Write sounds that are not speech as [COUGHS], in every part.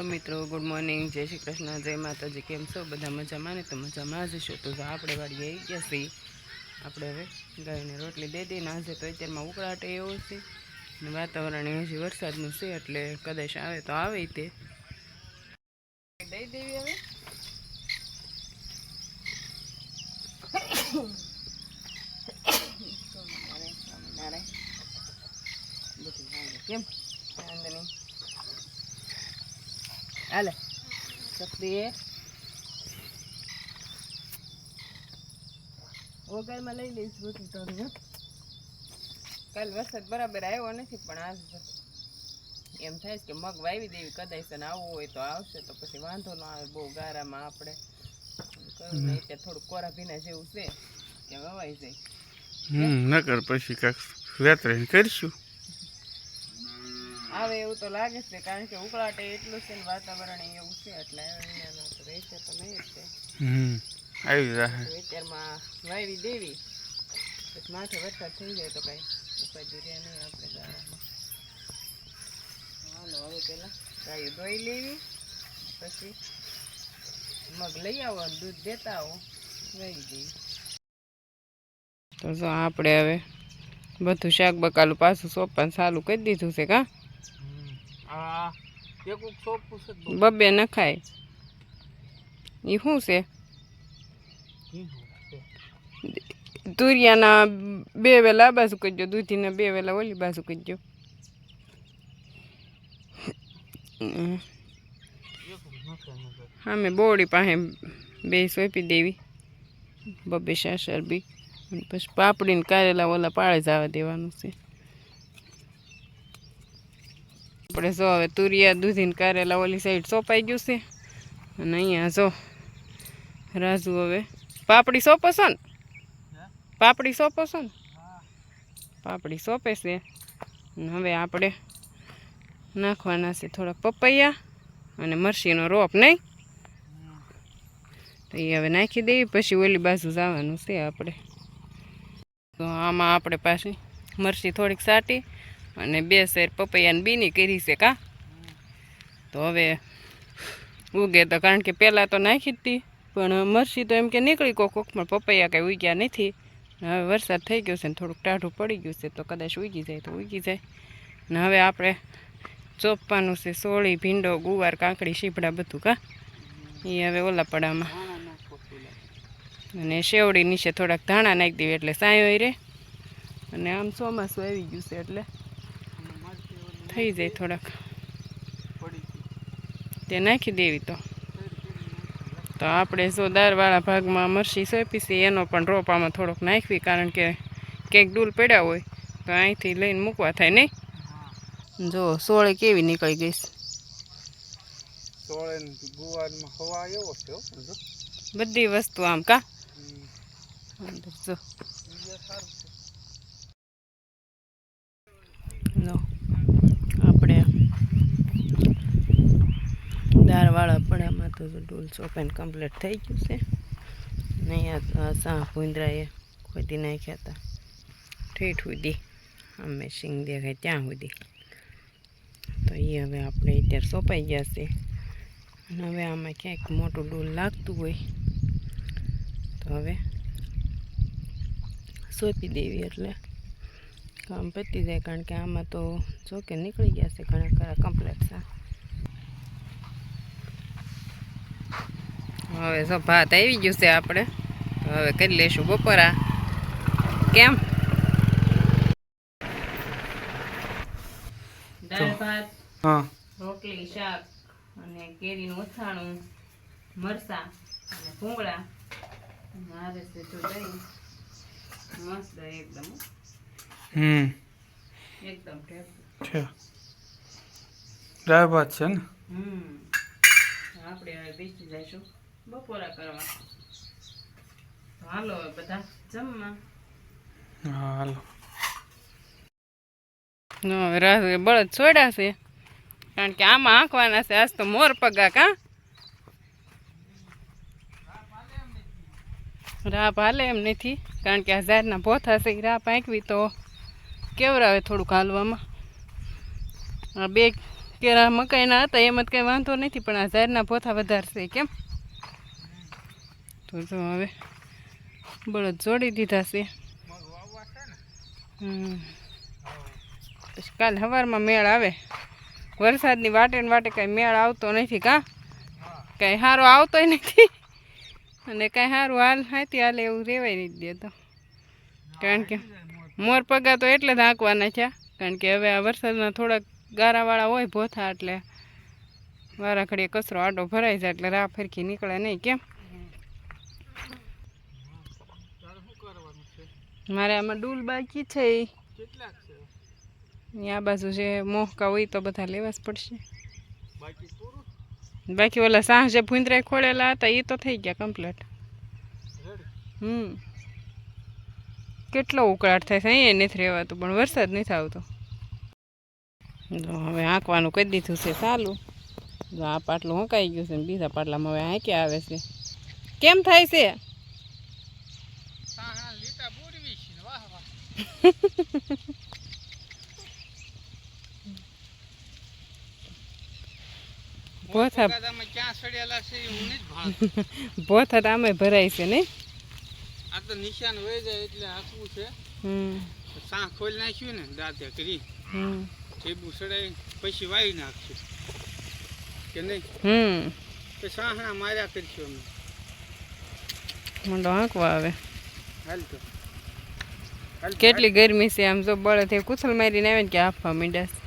મિત્રો good morning જય શ્રી કૃષ્ણ. જય માતાજી. કેમ છો? બધા મજામાં ને? તો મજામાં જ છો. તો આપણે આવી ગયા છીએ. આપણે હવે ગાયને રોટલી દઈ દઈને આજે તો અત્યારમાં ઉકળાટ એવો છે ને વાતાવરણ હજી વરસાદનું છે એટલે કદાચ આવે તો આવે તે. દઈ દેવી હવે. [COUGHS] હાલે. કેમ વાંધો નહીં હાલે. સક્રિય વગરમાં લઈ લઈશ બધું તારું કાલ વરસાદ બરાબર આવ્યો નથી પણ આજ એમ થાય છે કે મગ વાવી દેવી કદાચ ને આવવું હોય તો આવશે તો પછી વાંધો ના આવે બહુ ગારામાં આપણે. કહ્યું નહીં અત્યારે થોડું કોરા ભીના જેવું છે કે વવાઈ જાય. હમ નકર પછી કાંક વેતરે કરીશું. આવે એવું તો લાગે છે કારણ કે ઉકળાટે એટલું છે ને વાતાવરણ એવું છે એટલે તો રહેશે તો નહીં જ હમ આવી જાય અત્યારમાં વાવી દેવી પછી માથે વરસાદ થઈ જાય તો કાંઈ ઉપાય રહે નહીં આપણે હાલો હવે પહેલાં ગાયું દોઈ લેવી પછી મગ લઈ આવો અને દૂધ દેતા આવો વાવી દેવી. તો જો આપણે હવે બધું શાક બકાલું પાછું સોંપવાનું ચાલુ કરી દીધું છે કાં? બબે ન ખાય. એ શું છે? તુરિયાના બે વેલા આ બાજુ કરજો દૂધીના બે વેલા ઓલી બાજુ કરજો. હા સામે બોડી પાસે બે સોંપી દેવી. બબે સાસર બી પછી પાપડીને કારેલા ઓલા પાળે જવા દેવાનું છે. આપણે જો હવે તુરિયા દૂધીને કારેલા ઓલી સાઈડ સોંપાઈ ગયું છે અને અહીંયા જો રાજુ હવે પાપડી સોંપો છો ને પાપડી સોંપો છો ને પાપડી સોંપે છે અને હવે આપણે નાખવાના છે થોડાક પપૈયા અને મરસીનો રોપ નહીં તો એ હવે નાખી દેવી પછી ઓલી બાજુ જવાનું છે આપણે તો આમાં આપણે પાછી મરસી થોડીક સાટી અને બે શેર પપૈયાની બીની કરી છે કા? તો હવે ઉગે તો કારણ કે પહેલાં તો નાખી હતી પણ મરસી તો એમ કે નીકળી કોક પણ પપૈયા કંઈ ઉગ્યા નથી. હવે વરસાદ થઈ ગયો છે ને થોડુંક ટાઢું પડી ગયું છે, તો કદાચ ઉગી જાય તો ઉગી જાય. ને હવે આપણે ચોપવાનું છે, સોળી, ભીંડો, ગુવાર, કાંકડી શીપડા બધું કા? એ હવે ઓલા પડામાં અને શેવડી નીચે થોડાક ધાણા નાખી દેવી એટલે સાંયો રહે અને આમ ચોમાસું આવી ગયું છે એટલે થઈ જાય થોડાક. તે નાખી દેવી તો. તો આપણે જો દારવાળા ભાગમાં મરસી સોંપી છે એનો પણ રોપ આમાં થોડોક નાખવી કારણ કે ક્યાંક ડૂલ પડ્યા હોય તો અહીંથી લઈને મૂકવા થાય નહીં જો સોળે કેવી નીકળી ગઈ. બધી વસ્તુ આમ કા? જો બીજા સારું છે. લો આપણે દાળવાળા પડામાં તો ડોલ ઓપન કમ્પ્લીટ થઈ ગયું છે. ને અહીંયા આ સા ભૂંદરાએ ખોદી નાખ્યા હતા ઠેઠ સુધી અમે સિંગ દેખાય ત્યાં સુધી તો એ હવે આપણે અત્યારે સોંપાઈ ગયા છે. અને હવે આમાં ક્યાંક મોટું ડોલ લાગતું હોય. તો હવે સોંપી દેવી એટલે કામ પતી જાય. કારણ કે આમાં તો જો નીકળી ગયા છે ઘણા ખરા કમ્પ્લેટ છે હવે તો ભાત આવી ગયું છે આપણે. હવે કરી લઈશું બપોરા. કેમ? દાળ ભાત હા. રોટલી શાક અને કેરીનું અથાણું મરસા અને ભૂંગળા. મારે રીતે દહીં. મસ્ત એકદમ હમ. એકદમ છે. દાળ ભાત છે ને? હમ. આપણે હવે બેસી જઈશું. બપોરા કરવા. હાલો બધા જમવા. હાલો. બળદ છોડાશે કારણ કે આમાં આંકવાના છે, આજ તો મોર પગા કા રાપ હાલે એમ નથી, કારણ કે આ ઝાડના પોથા છે રાપ આંકવી તો કેવરાવે થોડુંક હાલવામાં. આ બે કેરા મકાઈના હતા, એમ જ કંઈ વાંધો નથી, પણ આ ઝાડના પોથા વધારશે કેમ? તો જો હવે બળદ જોડી દીધા છે. પછી કાલ સવારમાં મેળ આવે. વરસાદની વાટે ને વાટે કાંઈ મેળ આવતો નથી કાં? કાંઈ સારો આવતોય નથી. અને કાંઈ સારું હાલ, હાથી હાલે એવું રેવાય નહીં દેતો કારણ કે મોર પગા તો એટલે જ હાંકવાના છે. કારણ કે હવે આ વરસાદના થોડાક ગારાવાળા હોય ભોથા એટલે વારા ઘડીએ કચરો આડો ભરાઈ જાય એટલે રાહ ફરકી નીકળે નહીં, કેમ તારે શું કરવાનું છે મારે આમાં ડૂલ બાકી છે. કેટલાક છે? આ બાજુ જે મોહકા હોય તો બધા લેવા જ પડશે. બાકી ઓલા સાહ જે ભૂંદરા ખોળેલા હતા એ તો થઈ ગયા કમ્પ્લીટ હમ. કેટલો ઉકળાટ થાય છે અહીંયા નથી રહેવાતું પણ વરસાદ નથી આવતો. હવે હાંકવાનું કરી દીધું છે ચાલું. જો આ પાટલું હંકાઈ ગયું છે ને બીજા પાટલામાં હવે હાંકી આવે છે. કેમ થાય છે સાહણા લીટા બોરવી છે ને વાહ વાહ ભોથા મોરપગાદામાં ક્યાં સડેલા છે એ હું નથી ભાળતો [LAUGHS] ભોથા [LAUGHS] તો આમે ભરાય છે ને? આ તો નિશાન હોય જાય એટલે હાંકવું છે. હમ. સાહ ખોલી નાખ્યું ને દાંતે કરી. હમ. ઠેબુ સડાઈ પછી વાવી નાખશું. કે નહીં? હમ. તો સાહણા માર્યા કરશું અમે. મંડો આંકવા આવે. હાલ તો, કેટલી ગરમી છે આમ જો બળદ એ કુથલ મારીને આવે ને કે હાફવા મીંડા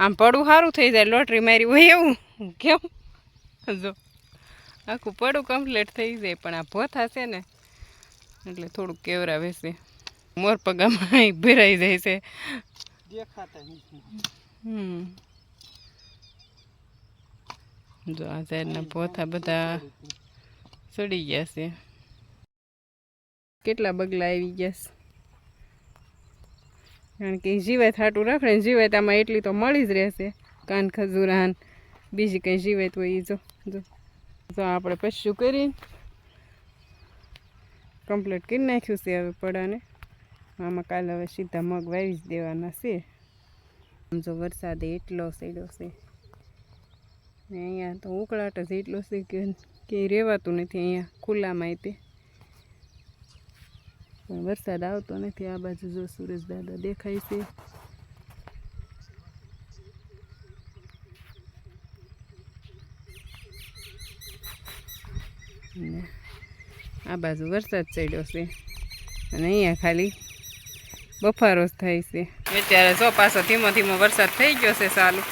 આમ પડું સારું થઈ જાય લોટરી મારી હોય એવું. કેમ? જો આખું પડું કમ્પ્લીટ થઈ જાય પણ આ ભોથા છે ને એટલે થોડુંક કેવરાવે છે. મોર પગામાં અહીં ભરાઈ જાય છે. હમ. જો આ ઝાડના ભોથા બધા સડી ગયા છે. કેટલા બગલા આવી ગયા છે? કારણ કે ઈ થાટું રાખે ને જીવાત આમાં એટલી તો મળી જ રહેશે. કાન ખજૂરાન બીજી કંઈ જીવે તો એ જો જો. જો આપણે પશું કરીને કમ્પ્લીટ કરી નાખ્યું છે હવે પડાને. આમાં કાલે હવે સીધા મગ વાવી જ દેવાના છે. આમ જો વરસાદ એટલો સેડો છે. ને અહીંયા તો ઉકળાટ જ એટલો છે કે ક્યાંય રહેવાતું નથી અહીંયા ખુલ્લામાં તે. પણ વરસાદ આવતો નથી. આ બાજુ જો સુરેશ દાદા દેખાય છે. આ બાજુ વરસાદ ચડ્યો છે. અને અહીંયા ખાલી બફારો જ થાય છે. અત્યારે જો પાછો ધીમો ધીમો વરસાદ થઈ ગયો છે ચાલુ.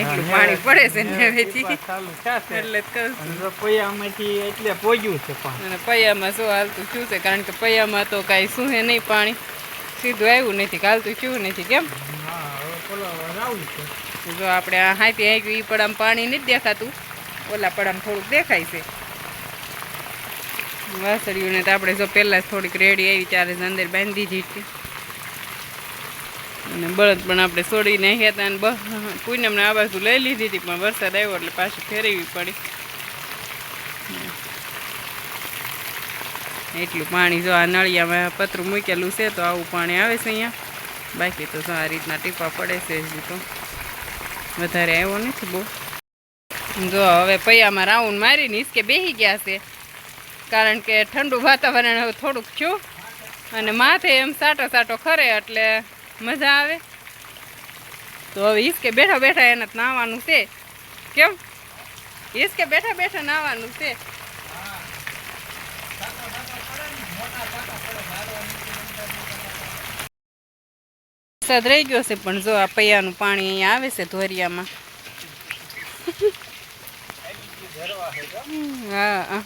એટલું પાણી પડે છે ને હવેથી એટલે જ કહું છું. અને રસોઈયામાંથી એટલે પોગ્યું છે પણ. અને પૈયામાં શું હાલતું શું છે? કારણ કે પૈયામાં તો કાંઈ શું હે નહીં પાણી. સીધું આવ્યું નથી હાલતું શું નથી કેમ? જો આપણે આ હાથી આવ્યું એ પડામાં પાણી નથી દેખાતું. ઓલા પડામાં થોડુંક દેખાય છે. વાસળીઓને તો આપણે જો પહેલાં થોડીક રેડી આવી ત્યારે અંદર બાંધી દીધી અને બળદ પણ આપણે છોડીને નાખ્યા હતા અને પૂનમને આ બાજુ લઈ લીધી હતી, પણ વરસાદ આવ્યો એટલે પાછી ફેરવી પડી. એટલું પાણી જો આ નળિયામાં પતરું મૂકેલું છે, તો આવું પાણી આવે છે અહીંયા. બાકી તો આ રીતના ટીપા પડે છે હજી તો. વધારે આવ્યો નથી બહુ. જો હવે પૈયામાં રાઉન્ડ મારીને હિસકે બેસી ગયા છે. કારણ કે ઠંડુ વાતાવરણ થોડુંક થયું. અને માથે એમ સાટો સાટો ખરે એટલે મજા આવે? તો હવે હિસકે બેઠા બેઠા એને નાવાનું છે. કેમ? ઈસ બેઠા બેઠા નાવાનું છે. વરસાદ રહી ગયો છે, પણ જો આ પૈયાનું પાણી અહીંયા આવે છે ધોરિયામાં. હા.